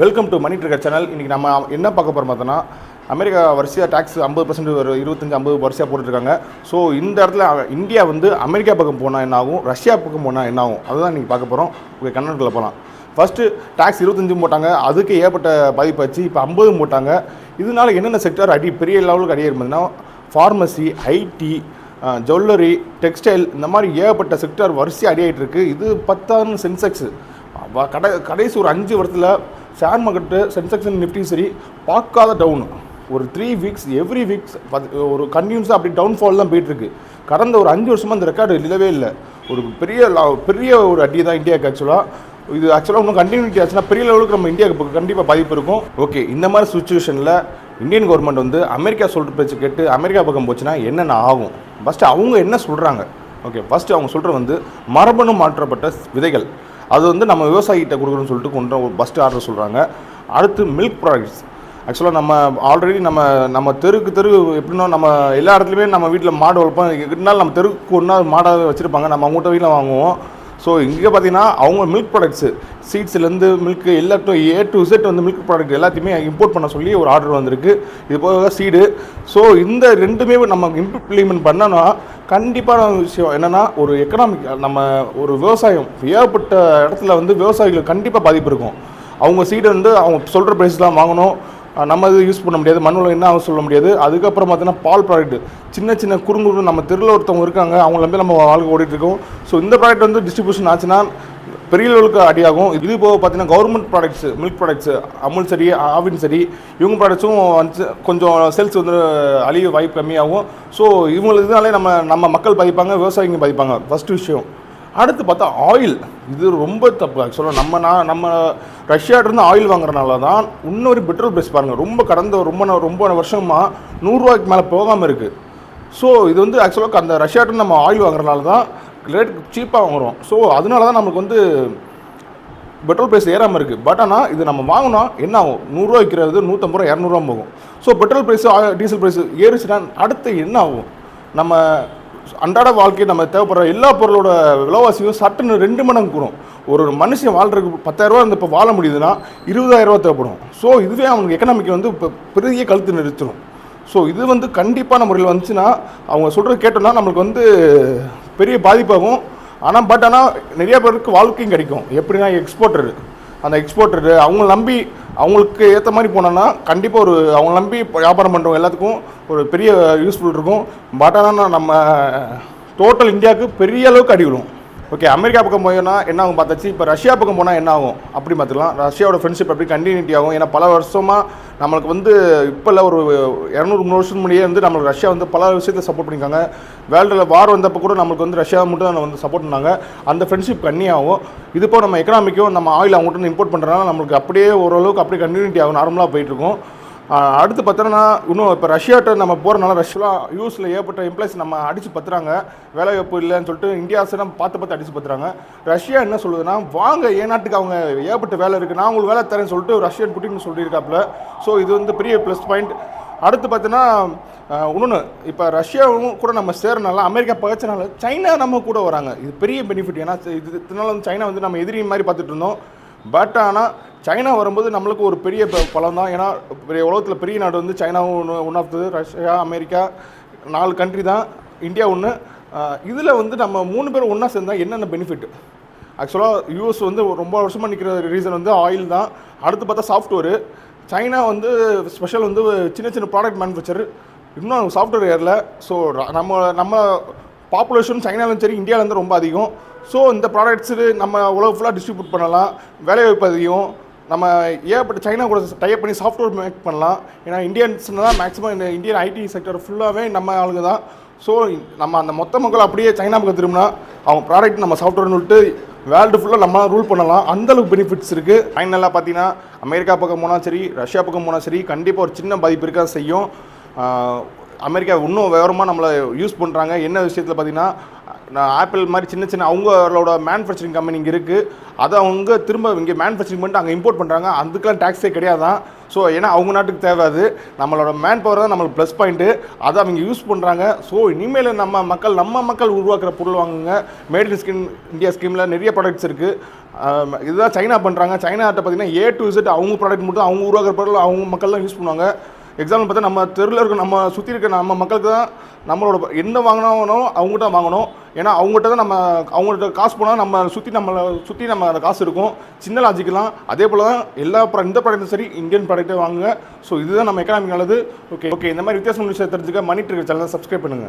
Welcome to money trigger channel இன்றைக்கி நம்ம என்ன பார்க்க போகிறோம் பார்த்தோன்னா அமெரிக்கா வரிசையாக டேக்ஸ் ஐம்பது பர்சன்ட் ஒரு இருபத்தஞ்சி ஐம்பது வரிசையாக போட்டுருக்காங்க ஸோ இந்த இடத்துல இந்தியா வந்து அமெரிக்கா பக்கம் போனால் என்ன ஆகும்? ரஷ்யா பக்கம் போனால் என்ன ஆகும்? அதுதான் நீங்கள் பார்க்க போகிறோம் ஓகே கன்னடத்தில் போகலாம் ஃபஸ்ட்டு டேக்ஸ் இருபத்தஞ்சும் போட்டாங்க. அதுக்கு ஏற்பட்ட பாதிப்பாச்சு இப்போ ஐம்பதும் போட்டாங்க. இதனால என்னென்ன செக்டர் அடி பெரிய லெவலுக்கு அடி இருந்ததுன்னா ஃபார்மசி ஐடி ஜுவல்லரி டெக்ஸ்டைல் இந்த மாதிரி ஏகப்பட்ட செக்டார் வரிசையாக அடியாயிட்டு இருக்குது இது பத்தாயிரம் சென்செக்ஸ் கடை கடைசி ஒரு அஞ்சு வருஷத்தில் ஷேர் மார்க்கெட்டு சென்செக்ஷன் நிஃப்டியும் சரி பார்க்காத டவுன் ஒரு த்ரீ வீக்ஸ் எவ்ரி வீக்ஸ் ஒரு கன்டினியூஸாக அப்படி டவுன்ஃபால் தான் போயிட்டுருக்கு. கடந்த ஒரு அஞ்சு வருஷமாக அந்த ரெக்கார்டு இல்லவே இல்லை. ஒரு பெரிய பெரிய ஒரு அடி தான் இந்தியாவுக்கு ஆக்சுவலாக இது ஆக்சுவலாக இன்னும் கண்டினியூட்டி ஆச்சுன்னா பெரிய லெவலுக்கு நம்ம இந்தியாவுக்கு கண்டிப்பாக பாதிப்பு இருக்கும். ஓகே இந்த மாதிரி சுச்சுவேஷனில் இந்தியன் கவர்மெண்ட் வந்து அமெரிக்கா சொல்கிற பேச்சு கேட்டு அமெரிக்கா பக்கம் போச்சுன்னா என்னென்ன ஆகும்? ஃபஸ்ட்டு அவங்க என்ன சொல்கிறாங்க ஓகே ஃபஸ்ட்டு அவங்க சொல்கிற வந்து மரபணு மாற்றப்பட்ட விதைகள். அது வந்து நம்ம விவசாயிகிட்ட கொடுக்குறோன்னு சொல்லிட்டு கொண்டு ஒரு ஃபஸ்ட்டு ஆர்டர் சொல்கிறாங்க அடுத்து மில்க் ப்ராடக்ட்ஸ் ஆக்சுவலாக நம்ம ஆல்ரெடி நம்ம நம்ம தெருக்கு தெரு எப்படின்னா நம்ம எல்லா இடத்துலையுமே நம்ம வீட்டில் மாடு வளர்ப்போம். இருந்தாலும் நம்ம தெருக்கு ஒன்றா மாடாக வச்சுருப்பாங்க. நம்ம அவங்ககிட்ட வீட்டில் வாங்குவோம். ஸோ இங்கே பார்த்தீங்கன்னா அவங்க மில்க் ப்ராடக்ட்ஸு சீட்ஸ்லேருந்து மில்க் எல்லாட்டும் ஏ டு செட் வந்து மில்க் ப்ராடக்ட் எல்லாத்தையுமே இம்போர்ட் பண்ண சொல்லி ஒரு ஆர்டர் வந்திருக்கு. இது போக சீடு ஸோ இந்த ரெண்டுமே நம்ம இம்ப்ளிமெண்ட் பண்ணோன்னா கண்டிப்பான விஷயம் என்னென்னா ஒரு எக்கனாமிக் நம்ம ஒரு விவசாயம் ஏகப்பட்ட இடத்துல வந்து விவசாயிகளுக்கு கண்டிப்பாக பாதிப்பு இருக்கும். அவங்க சீடை வந்து அவங்க சொல்கிற ப்ரைஸ்லாம் வாங்கணும். நம்ம இது யூஸ் பண்ண முடியாது. மண்ணில் என்ன அவங்க சொல்ல முடியாது. அதுக்கப்புறம் பார்த்தீங்கன்னா பால் ப்ராடக்ட் சின்ன சின்ன குறுங்குறு நம்ம தெருவில் ஒருத்தவங்க இருக்காங்க. அவங்கள நம்பி நம்ம வாழ்க்கை ஓடிட்டுருக்கோம் ஸோ இந்த ப்ராடக்ட் வந்து டிஸ்ட்ரிபியூஷன் ஆச்சுன்னா பெரிய லெவலுக்கு அடியாகும். இது போக பார்த்தீங்கன்னா government products milk products Amul சரி ஆவின் சரி இவங்க ப்ராடக்ட்ஸும் வந்து கொஞ்சம் சேல்ஸ் வந்து அழிய வாய்ப்பு கம்மியாகும். ஸோ இவங்களுக்கு இதனாலே நம்ம நம்ம மக்கள் பாதிப்பாங்க விவசாயிங்க பாதிப்பாங்க. ஃபஸ்ட்டு விஷயம். அடுத்து பார்த்தா ஆயில் இது ரொம்ப தப்பு. ஆக்சுவலாக நம்ம நான் நம்ம ரஷ்யாட்டிருந்து ஆயில் வாங்குறதுனால தான் இன்னொரு பெட்ரோல் ப்ரைஸ் பாருங்கள் ரொம்ப கடந்த ரொம்ப ரொம்ப வருஷமாக நூறுரூவாய்க்கு மேலே போகாமல் இருக்குது ஸோ இது வந்து ஆக்சுவலாக அந்த ரஷ்யாட்டிருந்து நம்ம ஆயில் வாங்குறனால தான் ரேட் சீப்பாக வாங்குறோம். ஸோ அதனால தான் நமக்கு வந்து பெட்ரோல் ப்ரைஸ் ஏறாமல் இருக்குது பட் ஆனால் இது நம்ம வாங்கினா என்ன ஆகும்? நூறுரூவா விற்கிறது நூற்றம்பது ரூபா இரநூறுவா போகும். So petrol price diesel price ஏறிச்சுன்னா அடுத்து என்ன ஆகும்? நம்ம அன்றாட வாழ்க்கை நம்ம தேவைப்படுற எல்லா பொருளோட விலைவாசியும் சட்டுன்னு ரெண்டு மடங்கு கூடும். ஒரு மனுஷன் வாழ்றதுக்கு பத்தாயிரரூவா இருந்து இப்போ வாழ முடியுதுன்னா இருபதாயிரரூவா தேவைப்படும். ஸோ இதுவே அவனுக்கு எக்கனாமிக் வந்து இப்போ பெரிய கழுத்து நிறுத்திடும் ஸோ இது வந்து கண்டிப்பான முறையில் வந்துச்சுன்னா அவங்க சொல்கிறது கேட்டோம்னா நம்மளுக்கு வந்து பெரிய பாதிப்பாகும். ஆனால் பட் ஆனால் நிறைய பேருக்கு வாழ்க்கையும் கிடைக்கும். எப்படின்னா எக்ஸ்போர்ட்டர் அந்த எக்ஸ்போர்ட்டர் அவங்கள நம்பி அவங்களுக்கு ஏற்ற மாதிரி போனோன்னா கண்டிப்பாக ஒரு அவங்கள நம்பி வியாபாரம் பண்ணுறவங்க எல்லாத்துக்கும் ஒரு பெரிய யூஸ்ஃபுல் இருக்கும். பட் ஆனால் நம்ம டோட்டல் இந்தியாவுக்கு பெரிய அளவுக்கு அடிவிடும் ஓகே அமெரிக்கா பக்கம் போயோன்னா என்ன ஆகும் பார்த்தாச்சு? இப்போ ரஷ்யா பக்கம் போனால் என்ன ஆகும்? அப்படி பார்த்துக்கலாம். ரஷ்யாவோட ஃப்ரெண்ட்ஷிப் அப்படி கண்டினியூட்டி ஆகும். ஏன்னா பல வருஷமாக நம்மளுக்கு வந்து இப்போ இல்லை ஒரு இரநூறு மூணு வருஷம் முன்னாடியே வந்து நம்மளுக்கு ரஷ்யா வந்து பல விஷயத்தை சப்போர்ட் பண்ணியிருக்காங்க. வேர்ல்டில் வார் வந்தப்போ கூட நம்மளுக்கு வந்து ரஷ்யா மட்டும் தான் வந்து சப்போர்ட் பண்ணாங்க. அந்த ஃப்ரெண்ட்ஷிப் கன்னியாகும் இது இப்போ நம்ம எக்கனாமிக்கும் நம்ம ஆயில் அவங்ககிட்ட இம்போர்ட் பண்ணுறதுனால நம்மளுக்கு அப்படியே ஓரளவுக்கு அப்படியே கண்டினியூட்டி ஆகும். நார்மலாக போயிட்டுருக்கும் அடுத்து பார்த்தோன்னா இன்னும் இப்போ ரஷ்யாட்ட நம்ம போகிறனால ரஷ்யா யூஸில் ஏற்பட்ட எம்ப்ளாய்ஸ் நம்ம அடித்து பத்துறாங்க. வேலை வாய்ப்பு இல்லைன்னு சொல்லிட்டு இந்தியாஸை நம்ம பார்த்து பார்த்து அடித்து பத்துறாங்க. ரஷ்யா என்ன சொல்லுதுன்னா வாங்க ஏ நாட்டுக்கு அவங்க ஏற்பட்ட வேலை இருக்குது நான் உங்களுக்கு வேலை தரேன்னு சொல்லிட்டு ரஷ்யன் புட்டின்னு சொல்லியிருக்காப்புல. ஸோ இது வந்து பெரிய ப்ளஸ் பாயிண்ட் அடுத்து பார்த்தீங்கன்னா இன்னொன்று இப்போ ரஷ்யாவும் கூட நம்ம சேரனால அமெரிக்கா பகச்சனால சைனா நம்ம கூட வராங்க. இது பெரிய பெனிஃபிட் ஏன்னா இது இதனால வந்து சைனா வந்து நம்ம எதிரி மாதிரி பார்த்துட்டு இருந்தோம். பட் ஆனால் சைனா வரும்போது நம்மளுக்கு ஒரு பெரிய ப- பலம் தான் ஏன்னா பெரிய உலகத்தில் பெரிய நாடு வந்து சைனாவும் ஒன்று ஒன் ஆஃப் ரஷ்யா அமெரிக்கா நாலு கண்ட்ரி தான். இந்தியா ஒன்று இதில் வந்து நம்ம மூணு பேரும் ஒன்றா சேர்ந்தால் என்னென்ன பெனிஃபிட் ஆக்சுவலாக யூஎஸ் வந்து ரொம்ப வருஷமாக நிற்கிற ரீசன் வந்து ஆயில் தான். அடுத்து பார்த்தா சாஃப்ட்வேரு சைனா வந்து ஸ்பெஷல் வந்து சின்ன சின்ன ப்ராடக்ட் மேனுஃபேக்சர் இன்னும் சாஃப்ட்வேர் ஏரில் ஸோ நம்ம நம்ம பாப்புலேஷன் சைனாலும் சரி இந்தியாவிலேருந்து ரொம்ப அதிகம். ஸோ இந்த ப்ராடக்ட்ஸு நம்ம உலக ஃபுல்லாக டிஸ்ட்ரிபியூட் பண்ணலாம். வேலைவாய்ப்பு அதிகம். நம்ம ஏகப்பட்ட சைனா கூட டைப் பண்ணி சாஃப்ட்வேர் மேக் பண்ணலாம். ஏன்னா இந்தியன்ஸ்னால் தான் மேக்ஸிமம் இந்த இந்தியன் ஐடி செக்டர் ஃபுல்லாகவே நம்ம ஆளுங்க தான். ஸோ நம்ம அந்த மொத்த மக்கள் அப்படியே சைனா பக்கம் திரும்பினா அவங்க ப்ராடக்ட் நம்ம சாஃப்ட்வேர்னு விட்டு வேர்ல்டு ஃபுல்லாக நம்ம ரூல் பண்ணலாம். அந்த அளவுக்கு பெனிஃபிட்ஸ் இருக்குது ஃபைனலாக பார்த்தீங்கன்னா அமெரிக்கா பக்கம் போனால் சரி ரஷ்யா பக்கம் போனால் சரி கண்டிப்பாக ஒரு சின்ன பாதிப்பு இருக்கா செய்யும். அமெரிக்கா இன்னும் விவரமாக நம்மளை யூஸ் பண்ணுறாங்க என்ன விஷயத்தில் பார்த்தீங்கன்னா நான் ஆப்பிள் மாதிரி சின்ன சின்ன அவங்களோட மேனுஃபேக்சரிங் கம்பெனி இங்கே இருக்குது அதை அவங்க திரும்ப இங்கே மேனுஃபேக்சரிங் பண்ணிட்டு அங்கே இம்போர்ட் பண்ணுறாங்க அதுக்கெலாம் டேக்ஸே கிடையாதான். ஸோ ஏன்னா அவங்க நாட்டுக்கு தேவாது நம்மளோட மேன் பவர் தான் நம்மளுக்கு ப்ளஸ் பாயிண்ட்டு அதை அவங்க யூஸ் பண்ணுறாங்க ஸோ இனிமேல் நம்ம மக்கள் நம்ம மக்கள் உருவாக்குற பொருள் வாங்குங்க. மேட் இன் ஸ்கின் இந்தியா ஸ்கீமில் நிறைய ப்ராடக்ட்ஸ் இருக்குது இதுதான் சைனா பண்ணுறாங்க சைனாட்ட பார்த்தீங்கன்னா ஏ டு இசட் அவங்க ப்ராடக்ட் மட்டும் அவங்க உருவாக்குற பொருள் அவங்க மக்கள் தான் யூஸ் பண்ணுவாங்க. எக்ஸாம்பிள் பார்த்தா நம்ம தெருவில் இருக்க நம்ம சுற்றி இருக்க நம்ம மக்களுக்கு தான் நம்மளோட என்ன வாங்கினாலும் அவங்ககிட்ட தான் வாங்கணும். ஏன்னா அவங்ககிட்ட தான் நம்ம அவங்கள்ட்ட காசு போனால் நம்ம சுற்றி நம்மளை சுற்றி நம்ம அந்த காசு இருக்கும். சின்ன லாஜிக்கெலாம் அதே போல் தான் எல்லா ப்ரா இந்த ப்ராடக்ட்டும் சரி இந்தியன் ப்ராடக்ட்டே வாங்குங்க. ஸோ இதுதான் நம்ம எக்கனாமிக் நல்லது. ஓகே ஓகே இந்த மாதிரி வித்தியாசம் விஷயம் தெரிஞ்சுக்க மணி ட்ரிகர் சேனல் சப்ஸ்கிரைப் பண்ணுங்கள்